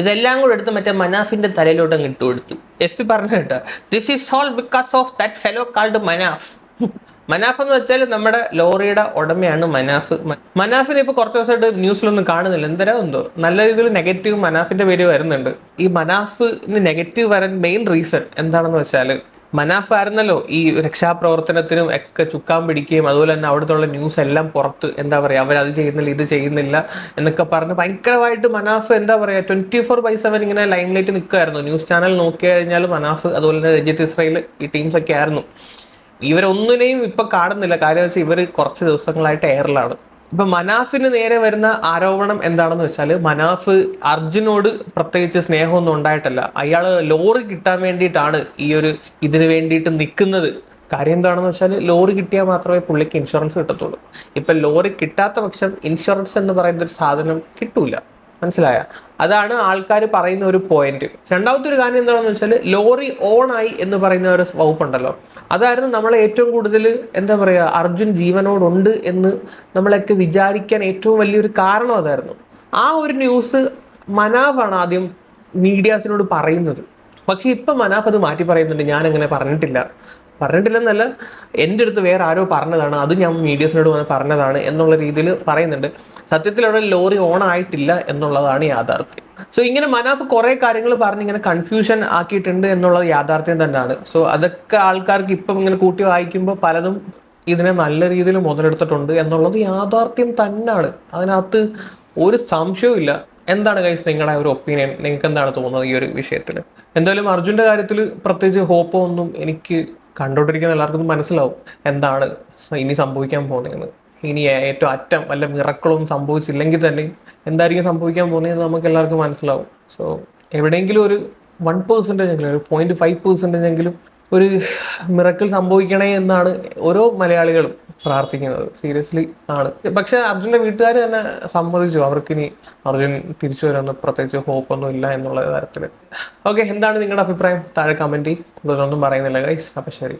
ഇതെല്ലാം കൂടെ എടുത്ത് മറ്റേ മനാഫിന്റെ തലയിലോട്ട് അങ്ങ് ഇട്ട് കൊടുത്തു. എസ് പി പറഞ്ഞു കേട്ടോ this is all because of that fellow called Manaf. Manaf എന്ന് വെച്ചാൽ നമ്മുടെ ലോറിയുടെ ഉടമയാണ് മനാഫ്. മനാഫിനെ ഇപ്പൊ കുറച്ച് ദിവസമായിട്ട് ന്യൂസിലൊന്നും കാണുന്നില്ല. എന്തരാ എന്തോ? നല്ല രീതിയിൽ നെഗറ്റീവ് മനാഫിന്റെ പേര് വരുന്നുണ്ട്. ഈ മനാഫിന് നെഗറ്റീവ് വരാൻ മെയിൻ റീസൺ എന്താണെന്ന് വെച്ചാൽ മനാഫ് ആയിരുന്നല്ലോ ഈ രക്ഷാപ്രവർത്തനത്തിനും ഒക്കെ ചുക്കാൻ പിടിക്കുകയും അതുപോലെ തന്നെ അവിടുത്തെ ന്യൂസ് എല്ലാം പുറത്ത് എന്താ പറയുക അവരത് ചെയ്യുന്നില്ല ഇത് ചെയ്യുന്നില്ല എന്നൊക്കെ പറഞ്ഞ് ഭയങ്കരമായിട്ട് മനാഫ് എന്താ പറയുക ട്വന്റി ഫോർ ബൈ സെവൻ ഇങ്ങനെ ലൈം ലൈറ്റ് നിൽക്കുമായിരുന്നു ന്യൂസ് ചാനൽ നോക്കി കഴിഞ്ഞാൽ മനാഫ് അതുപോലെ തന്നെ രജിത് ഇസ്രയേൽ ഈ ടീംസ് ഒക്കെ ആയിരുന്നു. ഇവരൊന്നിനെയും ഇപ്പൊ കാണുന്നില്ല. കാര്യം വെച്ചാൽ ഇവർ കുറച്ച് ദിവസങ്ങളായിട്ട് എയറിലാണ് ഇപ്പൊ മനാഫിന് നേരെ വരുന്ന ആരോപണം എന്താണെന്ന് വെച്ചാൽ മനാഫ് അർജുനോട് പ്രത്യേകിച്ച് സ്നേഹമൊന്നും ഉണ്ടായിട്ടല്ല. അയാൾ ലോറി കിട്ടാൻ വേണ്ടിയിട്ടാണ് ഈ ഒരു ഇതിനു വേണ്ടിയിട്ട് നിൽക്കുന്നത് കാര്യം എന്താണെന്ന് വെച്ചാൽ ലോറി കിട്ടിയാൽ മാത്രമേ പുള്ളിക്ക് ഇൻഷുറൻസ് കിട്ടത്തുള്ളൂ. ഇപ്പൊ ലോറി കിട്ടാത്ത പക്ഷം ഇൻഷുറൻസ് എന്ന് പറയുന്ന ഒരു സാധനം കിട്ടൂല. മനസ്സിലായ? അതാണ് ആൾക്കാർ പറയുന്ന ഒരു പോയിന്റ് രണ്ടാമത്തെ ഒരു കാര്യം എന്താണെന്ന് വെച്ചാൽ ലോറി ഓൺ ആയി എന്ന് പറയുന്ന ഒരു വകുപ്പുണ്ടല്ലോ. അതായിരുന്നു നമ്മളെ ഏറ്റവും കൂടുതൽ എന്താ പറയുക അർജുൻ ജീവനോടുണ്ട് എന്ന് നമ്മളൊക്കെ വിചാരിക്കാൻ ഏറ്റവും വലിയൊരു കാരണം അതായിരുന്നു. ആ ഒരു ന്യൂസ് മനാഫാണ് ആദ്യം മീഡിയാസിനോട് പറയുന്നത്. പക്ഷെ ഇപ്പൊ മനാഫ് അത് മാറ്റി പറയുന്നുണ്ട്. ഞാൻ അങ്ങനെ പറഞ്ഞിട്ടില്ല. പറഞ്ഞിട്ടില്ലെന്നല്ല എന്റെ അടുത്ത് വേറെ ആരോ പറഞ്ഞതാണ് അത് ഞാൻ മീഡിയസിനോട് വന്ന് പറഞ്ഞതാണ് എന്നുള്ള രീതിയിൽ പറയുന്നുണ്ട്. സത്യത്തിൽ അവിടെ ലോറി ഓൺ ആയിട്ടില്ല എന്നുള്ളതാണ് യാഥാർത്ഥ്യം. സോ ഇങ്ങനെ മനാഫ് കുറേ കാര്യങ്ങൾ പറഞ്ഞ് ഇങ്ങനെ കൺഫ്യൂഷൻ ആക്കിയിട്ടുണ്ട് എന്നുള്ളത് യാഥാർത്ഥ്യം തന്നെയാണ്. സോ അതൊക്കെ ആൾക്കാർക്ക് ഇപ്പം ഇങ്ങനെ കൂട്ടി വായിക്കുമ്പോൾ പലതും ഇതിനെ നല്ല രീതിയിൽ മുതലെടുത്തിട്ടുണ്ട് എന്നുള്ളത് യാഥാർത്ഥ്യം തന്നെയാണ്. അതിനകത്ത് ഒരു സംശയവും എന്താണ് കൈസ് നിങ്ങളുടെ ഒരു ഒപ്പീനിയൻ നിങ്ങൾക്ക് എന്താണ് തോന്നുന്നത് ഈ ഒരു വിഷയത്തിൽ? എന്തായാലും അർജുന്റെ കാര്യത്തിൽ പ്രത്യേകിച്ച് ഹോപ്പോ ഒന്നും എനിക്ക് കണ്ടോണ്ടിരിക്കുന്ന എല്ലാവർക്കും മനസ്സിലാവും എന്താണ് ഇനി സംഭവിക്കാൻ പോകുന്നതെന്ന്. ഇനി ഏറ്റവും അറ്റം വല്ല മിറക്കളൊന്നും സംഭവിച്ചില്ലെങ്കിൽ തന്നെ എന്തായിരിക്കും സംഭവിക്കാൻ പോകുന്നതെന്ന് നമുക്ക് എല്ലാവർക്കും മനസ്സിലാവും. സോ എവിടെയെങ്കിലും ഒരു വൺ പെർസെന്റേജ് എങ്കിലും ഒരു പോയിന്റ് ഫൈവ് പെർസെന്റേജ് എങ്കിലും ഒരു മിറക്കിൾ സംഭവിക്കണേ എന്നാണ് ഓരോ മലയാളികളും പ്രാർത്ഥിക്കുന്നത്. സീരിയസ്ലി ആണ്. പക്ഷെ അർജുന്റെ വീട്ടുകാർ തന്നെ സമ്മതിച്ചു. അവർക്കിനി അർജുൻ തിരിച്ചു വരാനൊന്നും പ്രത്യേകിച്ച് ഹോപ്പൊന്നും ഇല്ല എന്നുള്ള തരത്തിൽ ഓക്കെ എന്താണ് നിങ്ങളുടെ അഭിപ്രായം? താഴെ കമന്റ് കൂടുതലൊന്നും പറയുന്നില്ല ഗൈസ് അപ്പം ശരി.